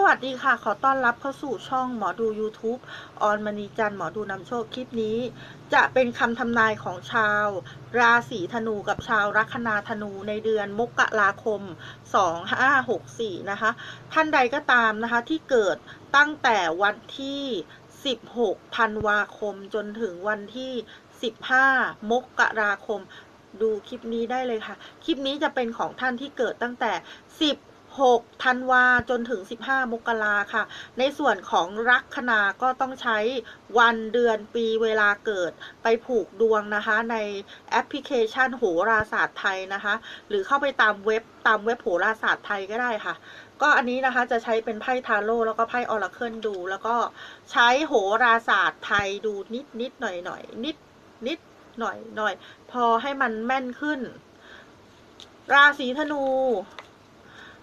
สวัสดีค่ะ ขอต้อนรับเข้าสู่ช่องหมอดู YouTube ออนมณีจันทร์หมอดูนำโชคคลิปนี้ จะเป็นคำทำนายของชาว ราศีธนูกับชาวลัคนาธนูในเดือนมกราคม 2564 นะคะ ท่านใดก็ตามนะคะที่เกิดตั้งแต่วันที่ 16 ธันวาคมจนถึงวันที่ 15 มกราคม ดูคลิปนี้ได้เลยค่ะ คลิปนี้จะเป็นของท่านที่เกิดตั้งแต่ 10 6ธันวาจนถึง 15 มกราค่ะ ในส่วนของลัคนาก็ต้องใช้วันเดือนปีเวลาเกิดไปผูกดวงนะคะ ในแอปพลิเคชันโหราศาสตร์ไทยนะคะ หรือเข้าไปตามเว็บตามเว็บโหราศาสตร์ไทยก็ได้ค่ะ ก็อันนี้นะคะจะใช้เป็นไพ่ทาโร่แล้วก็ไพ่ออราเคิลดู แล้วก็ใช้โหราศาสตร์ไทยดูนิดนิดหน่อยหน่อยนิดนิดหน่อยหน่อยพอให้มันแม่นขึ้น ราศีธนู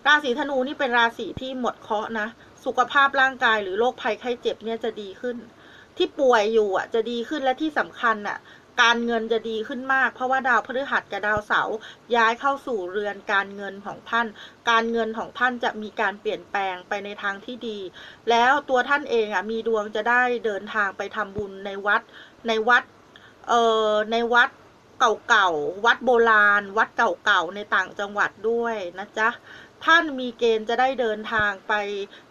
ราศีธนูนี่เป็นราศีที่หมดเคราะห์นะ สุขภาพร่างกายหรือโรคภัยไข้เจ็บเนี่ยจะดีขึ้น ที่ป่วยอยู่อะจะดีขึ้นและที่สำคัญอะ การเงินจะดีขึ้นมาก เพราะว่าดาวพฤหัสกับดาวเสาร์ย้ายเข้าสู่เรือนการเงินของท่าน การเงินของท่านจะมีการเปลี่ยนแปลงไปในทางที่ดี แล้วตัวท่านเองอะมีดวงจะได้เดินทางไปทำบุญในวัด ในวัด เอ่อ ในวัดเก่าๆ วัดโบราณ วัดเก่าๆ ในต่างจังหวัดด้วยนะจ๊ะ ท่านมีเกณฑ์จะได้เดินทางไป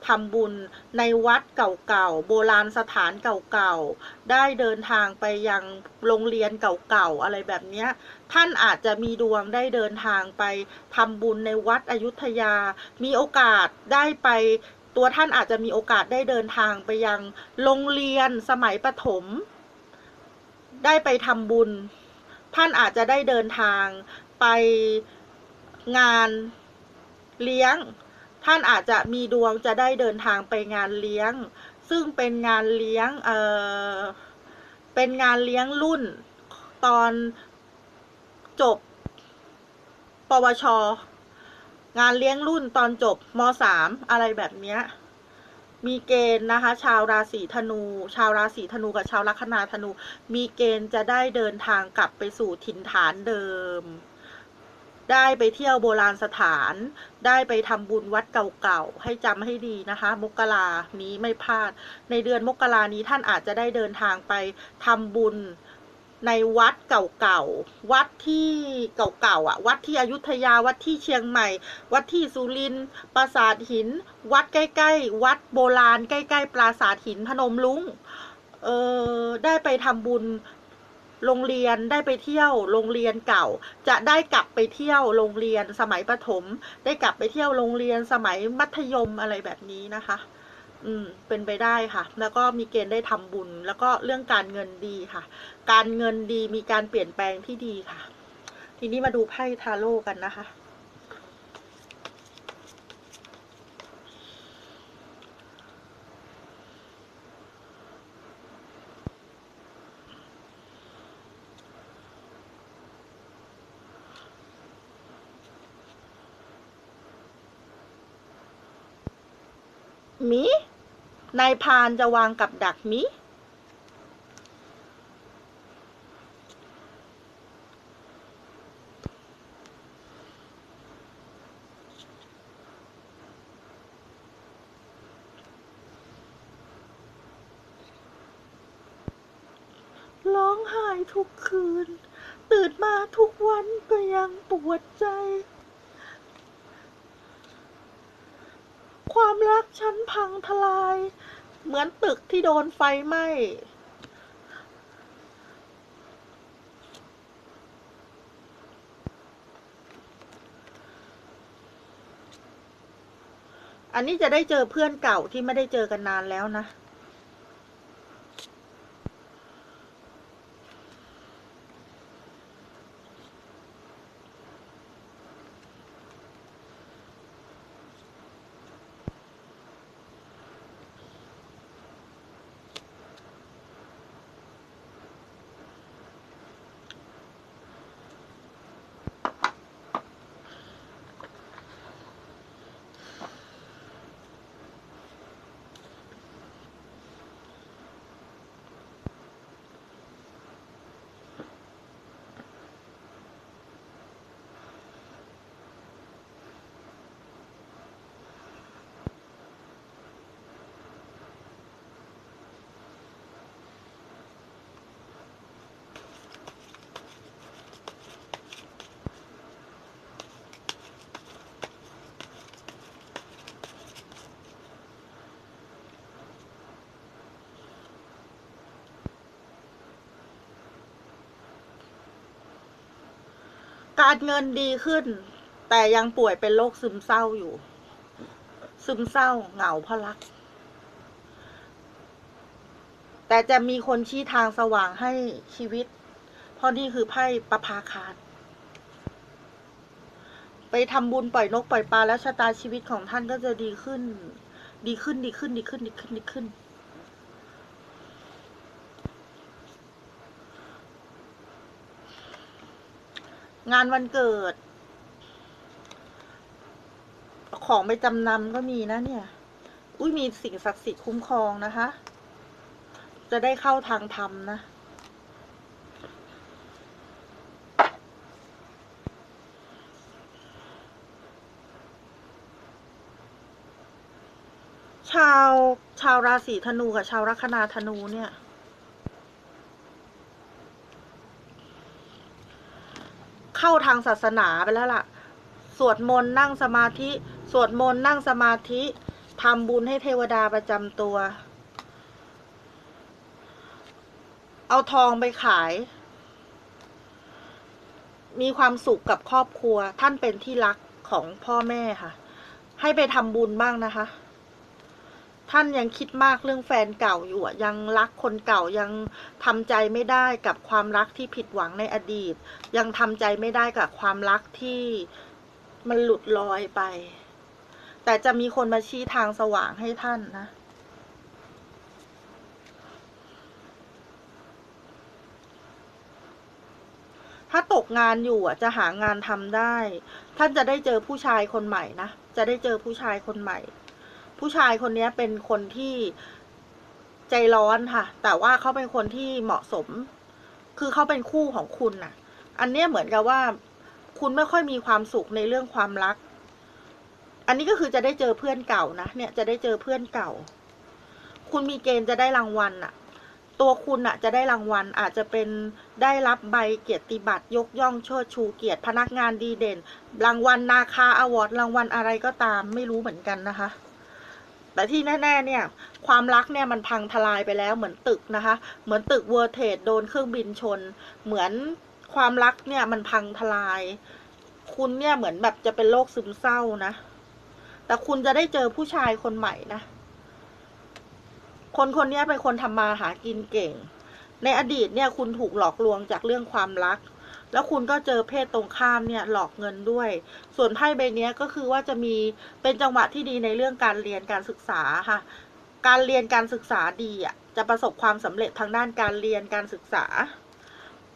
ทำบุญในวัดเก่าๆ โบราณสถานเก่าๆ ได้เดินทางไปยังโรงเรียนเก่าๆ อะไรแบบนี้ ท่านอาจจะมีดวงได้เดินทางไปทำบุญในวัดอยุธยา มีโอกาสได้ไปตัวท่านอาจจะมีโอกาสได้เดินทางไปยังโรงเรียนสมัยประถม ได้ไปทำบุญ ท่านอาจจะได้เดินทางไปงาน เลี้ยง ท่านอาจจะมีดวงจะได้เดินทางไปงานเลี้ยง ซึ่งเป็นงานเลี้ยงเออเป็นงานเลี้ยงรุ่นตอนจบ ปวช งานเลี้ยงรุ่นตอนจบมสามอะไรแบบเนี้ยมีเกณฑ์นะคะ ชาวราศีธนู ชาวราศีธนูกับชาวลัคนาธนู มีเกณฑ์จะได้เดินทางกลับไปสู่ถิ่นฐานเดิม ได้ไปเที่ยวโบราณสถาน ได้ไปทำบุญวัดเก่าๆ ให้จำให้ดีนะคะ มกรานี้ไม่พลาด ในเดือนมกรานี้ท่านอาจจะได้เดินทางไปทำบุญในวัดเก่าๆ วัดที่เก่าๆอะ วัดที่อยุธยา วัดที่เชียงใหม่ วัดที่สุรินทร์ ปราสาทหิน วัดใกล้ๆ วัดโบราณ ใกล้ๆ ปราสาทหินพนมลุง เออได้ไปทำบุญ โรงเรียนได้ไปเที่ยวโรงเรียนเก่า จะได้กลับไปเที่ยวโรงเรียนสมัยประถม ได้กลับไปเที่ยวโรงเรียนสมัยมัธยมอะไรแบบนี้นะคะ อืม เป็นไปได้ค่ะ แล้วก็มีเกณฑ์ได้ทำบุญ แล้วก็เรื่องการเงินดีค่ะ การเงินดีมีการเปลี่ยนแปลงที่ดีค่ะ ทีนี้มาดูไพ่ทาโร่กันนะคะ มินายพานจะวางกับดักมิ ร้องไห้ทุกคืน ตื่นมาทุกวันก็ยังปวดใจ ความรักฉันพังทลาย เหมือนตึกที่โดนไฟไหม้อันนี้จะได้เจอเพื่อนเก่าที่ไม่ได้เจอกันนานแล้วนะ การเงินดีขึ้น แต่ยังป่วยเป็นโรคซึมเศร้าอยู่ ซึมเศร้าเหงาเพราะรัก แต่จะมีคนชี้ทางสว่างให้ชีวิต เพราะนี่คือไพ่ประภาคารไปทำบุญปล่อยนกปล่อยปลาแล้วชะตาชีวิตของท่านก็จะดีขึ้น ดีขึ้นดีขึ้นดีขึ้นดีขึ้นดีขึ้น งานวันเกิด ของไปจำนำก็มีนะเนี่ย อุ้ยมีสิ่งศักดิ์สิทธิ์คุ้มครองนะคะ จะได้เข้าทางธรรมนะชาวชาวราศีธนูกับชาวลัคนาธนูเนี่ย เข้าทางศาสนาไปแล้วล่ะ สวดมนต์นั่งสมาธิ สวดมนต์นั่งสมาธิทำบุญให้เทวดาประจำตัว เอาทองไปขาย มีความสุขกับครอบครัว ท่านเป็นที่รักของพ่อแม่ค่ะ ให้ไปทำบุญบ้างนะคะ ท่านยังคิดมากเรื่องแฟนเก่าอยู่อะยังรักคนเก่ายังทำใจไม่ได้กับความรักที่ผิดหวังในอดีต ยังทำใจไม่ได้กับความรักที่มันหลุดลอยไป แต่จะมีคนมาชี้ทางสว่างให้ท่านนะถ้าตกงานอยู่อะจะหางานทำได้ ท่านจะได้เจอผู้ชายคนใหม่นะ จะได้เจอผู้ชายคนใหม่ ผู้ชายคนนี้เป็นคนที่ใจร้อนค่ะ แต่ว่าเขาเป็นคนที่เหมาะสม คือเขาเป็นคู่ของคุณน่ะ อันเนี้ยเหมือนกับว่า คุณไม่ค่อยมีความสุขในเรื่องความรัก อันนี้ก็คือจะได้เจอเพื่อนเก่านะ เนี่ยจะได้เจอเพื่อนเก่า คุณมีเกณฑ์จะได้รางวัลน่ะ ตัวคุณน่ะ จะได้รางวัล อาจจะเป็นได้รับใบเกียรติบัตรยกย่องเชิดชูเกียรติพนักงานดีเด่น รางวัลนาคาอวอร์ดรางวัลอะไรก็ตาม ไม่รู้เหมือนกันนะคะ แต่ที่แน่ๆเนี่ยความรักเนี่ยมันพังทลายไปแล้วเหมือนตึกนะคะ เหมือนตึกเวอร์เทดโดนเครื่องบินชน เหมือนความรักเนี่ยมันพังทลาย คุณเนี่ยเหมือนแบบจะเป็นโรคซึมเศร้านะ แต่คุณจะได้เจอผู้ชายคนใหม่นะ คนคนนี้เป็นคนทำมาหากินเก่ง ในอดีตเนี่ยคุณถูกหลอกลวงจากเรื่องความรัก แล้วคุณก็เจอเพศตรงข้ามเนี่ยหลอกเงินด้วย ส่วนไพ่ใบนี้ก็คือว่าจะมีเป็นจังหวะที่ดีในเรื่องการเรียนการศึกษาค่ะ การเรียนการศึกษาดีอะจะประสบความสำเร็จทางด้านการเรียนการศึกษา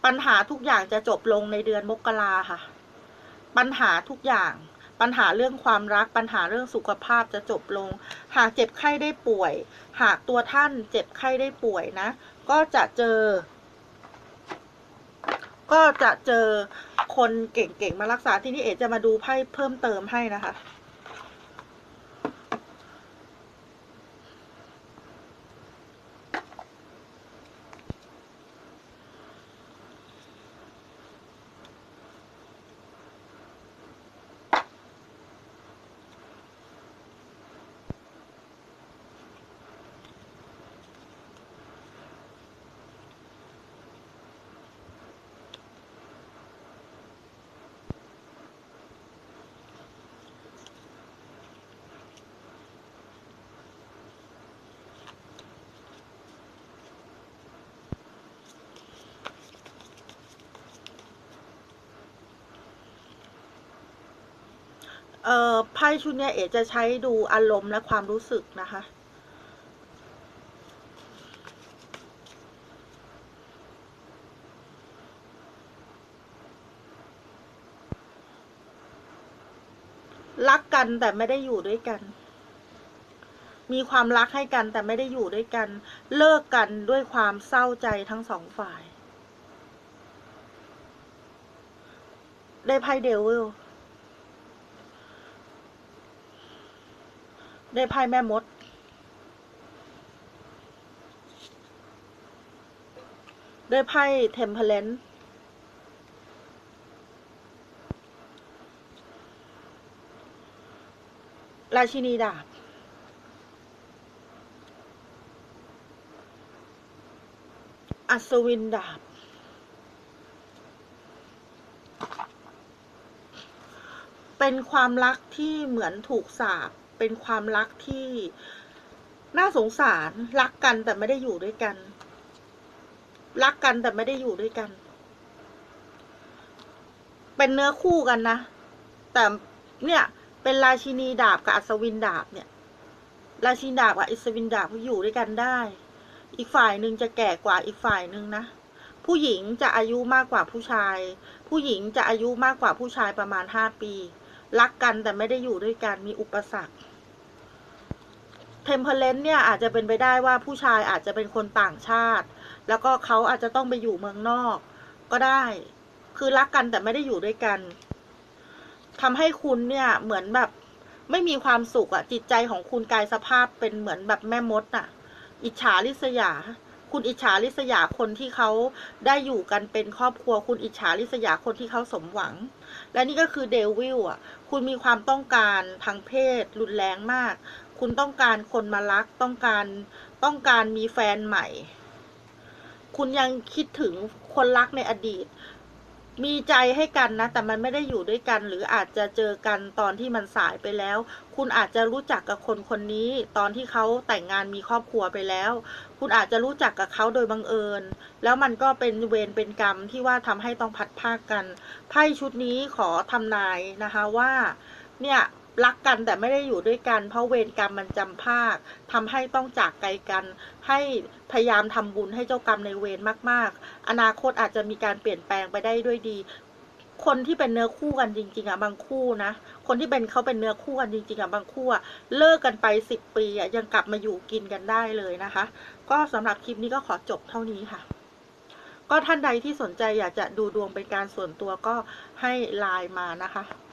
ปัญหาทุกอย่างจะจบลงในเดือนมกราค่ะ ปัญหาทุกอย่างปัญหาเรื่องความรักปัญหาเรื่องสุขภาพจะจบลง หากเจ็บไข้ได้ป่วย หากตัวท่านเจ็บไข้ได้ป่วยนะ ก็จะเจอ ก็จะเจอคนเก่งๆมารักษาที่นี่เอ๋จะมาดูไพ่เพิ่มเติมให้นะคะ เอ่อไพ่ชุดเนี้ยเอ๋จะใช้ดูอารมณ์และความรู้สึกนะคะ รักกันแต่ไม่ได้อยู่ด้วยกัน มีความรักให้กันแต่ไม่ได้อยู่ด้วยกัน เลิกกันด้วยความเศร้าใจทั้งสองฝ่าย ได้ไพ่เดวิล ได้ไพ่แม่มด ได้ไพ่เทมเพลนราชินีดาบอัศวินดาบ เป็นความรักที่เหมือนถูกสาป เป็นความรักที่น่าสงสารรักกันแต่ไม่ได้อยู่ด้วยกัน รักกันแต่ไม่ได้อยู่ด้วยกัน เป็นเนื้อคู่กันนะ แต่เนี่ย เป็นราชินีดาบกับอัศวินดาบเนี่ย ราชินีดาบกับอัศวินดาบเขาอยู่ด้วยกันได้ อีกฝ่ายหนึ่งจะแก่กว่าอีกฝ่ายหนึ่งนะผู้หญิงจะอายุมากกว่าผู้ชาย ผู้หญิงจะอายุมากกว่าผู้ชายประมาณห้าปี รักกันแต่ไม่ได้อยู่ด้วยกันมีอุปสรรค เทมเพลนเนี่ยอาจจะเป็นไปได้ว่าผู้ชายอาจจะเป็นคนต่างชาติ แล้วก็เขาอาจจะต้องไปอยู่เมืองนอก ก็ได้ คือรักกันแต่ไม่ได้อยู่ด้วยกันทำให้คุณเนี่ยเหมือนแบบไม่มีความสุขอะจิตใจของคุณกายสภาพเป็นเหมือนแบบแม่มดอะอิจฉาริษยา คุณอิจฉาริษยาคนที่เขาได้อยู่กันเป็นครอบครัว คุณอิจฉาริษยาคนที่เขาสมหวัง และนี่ก็คือเดวิลอะ คุณมีความต้องการทางเพศรุนแรงมาก คุณต้องการคนมารักต้องการต้องการมีแฟนใหม่ คุณยังคิดถึงคนรักในอดีต มีใจให้กันนะ แต่มันไม่ได้อยู่ด้วยกัน หรืออาจจะเจอกันตอนที่มันสายไปแล้ว คุณอาจจะรู้จักกับคนคนนี้ ตอนที่เขาแต่งงานมีครอบครัวไปแล้ว คุณอาจจะรู้จักกับเขาโดยบังเอิญ แล้วมันก็เป็นเวรเป็นกรรมที่ว่าทำให้ต้องพัดภาคกัน ไพ่ชุดนี้ขอทำนายนะคะว่า เนี่ย รักกันแต่ไม่ได้อยู่ด้วยกัน เพราะเวรกรรมมันจำภาคทำให้ต้องจากไกลกัน ให้พยายามทำบุญให้เจ้ากรรมในเวรมาก ๆ อนาคตอาจจะมีการเปลี่ยนแปลงไปได้ด้วยดี คนที่เป็นเนื้อคู่กันจริง ๆอะบางคู่นะ คนที่เป็นเขาเป็นเนื้อคู่กันจริงๆอะบางคู่อะเลิกกันไปสิบปีอะยังกลับมาอยู่กินกันได้เลยนะคะ ก็สำหรับคลิปนี้ก็ขอจบเท่านี้ค่ะก็ท่านใดที่สนใจอยากจะดูดวงเป็นการส่วนตัวก็ให้ไลน์มานะคะ